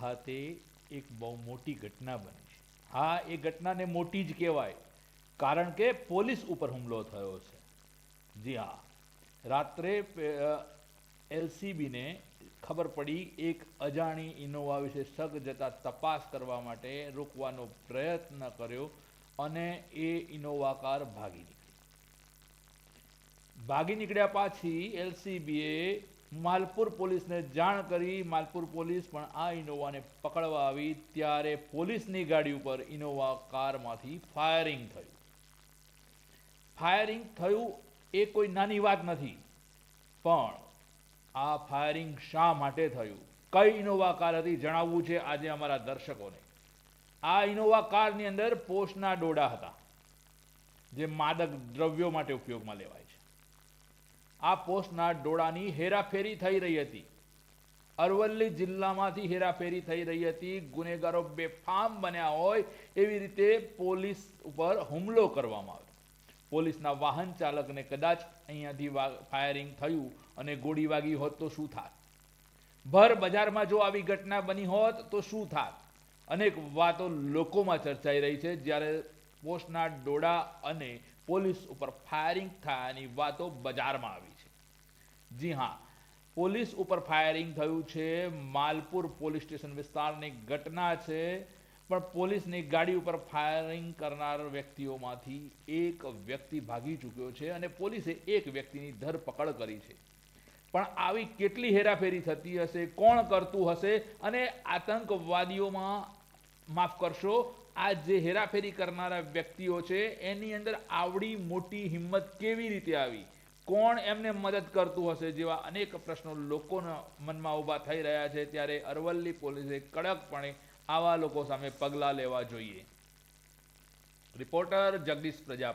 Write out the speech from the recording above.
ખાતે એક બહુ મોટી ઘટના બની છે. હા, એ ઘટનાને મોટી જ કહેવાય. કારણ કે પોલીસ ઉપર હુમલો થયો છે. જી હા. રાત્રે એલસીબીને ખબર પડી એક અજાણી ઇનોવા વિશે સગ જતા તપાસ કરવા માટે રોકવાનો પ્રયત્ન કર્યો અને એ ઇનોવા કાર ભાગી નીકળી. ભાગી નીકળ્યા પાછી એલસીબીએ માલપુર પોલીસને જાણ કરી માલપુર પોલીસ પણ આ ઇનોવાને પકડવા આવી ત્યારે પોલીસની ગાડી ઉપર ઇનોવા કારમાંથી ફાયરિંગ થયું. ફાયરિંગ થયું એ કોઈ નાની વાત નથી, પણ આ ફાયરિંગ શા માટે થયું? કઈ ઇનોવા કાર હતી જણાવવું છે આજે અમારા દર્શકોને. આ ઇનોવા કારની અંદર પોસ્ટના ડોડા હતા, જે માદક દ્રવ્યો માટે ઉપયોગમાં લેવાય છે. આ પોસ્ટના ડોળાની હેરાફેરી થઈ રહી હતી. અરવલ્લી જિલ્લામાંથી હેરાફેરી થઈ રહી હતી. ગુનેગારો બેફામ બન્યા હોય એવી રીતે પોલીસ ઉપર હુમલો કરવામાં આવ્યો. પોલીસના વાહન ચાલકને કદાચ અહીંયાથી ફાયરિંગ થયું અને ગોળી વાગી હોત તો શું થાત? ભર બજારમાં જો આવી ઘટના બની હોત તો શું થાત? અનેક વાતો લોકોમાં ચર્ચાઈ રહી છે. જ્યારે પોસ્ટના ડોડા અને પોલીસ ઉપર ફાયરિંગ થયાની વાતો બજારમાં આવી છે. જી હા, પોલીસ ઉપર ફાયરિંગ થયું છે, માલપુર પોલીસ સ્ટેશન વિસ્તારની ઘટના છે, પણ પોલીસની ગાડી ઉપર ફાયરિંગ કરનાર વ્યક્તિઓમાંથી એક વ્યક્તિ ભાગી ચૂક્યો છે અને પોલીસે એક વ્યક્તિની ધરપકડ કરી છે. પણ આવી કેટલી હેરાફેરી થતી હશે, કોણ કરતું હશે અને આતંકવાદીઓમાં માફ કરશો, આ જે હેરાફેરી કરનારા વ્યક્તિઓ છે, એની અંદર આવડી મોટી હિંમત કેવી રીતે આવી? કોણ એમને મદદ કરતું હશે? જેવા અનેક પ્રશ્નો લોકોના મનમાં ઊભા થઈ રહ્યા છે, ત્યારે અરવલ્લી પોલીસે કડકપણે આવા લોકો સામે પગલાં લેવા જોઈએ. રિપોર્ટર જગદીશ પ્રજાપતિ.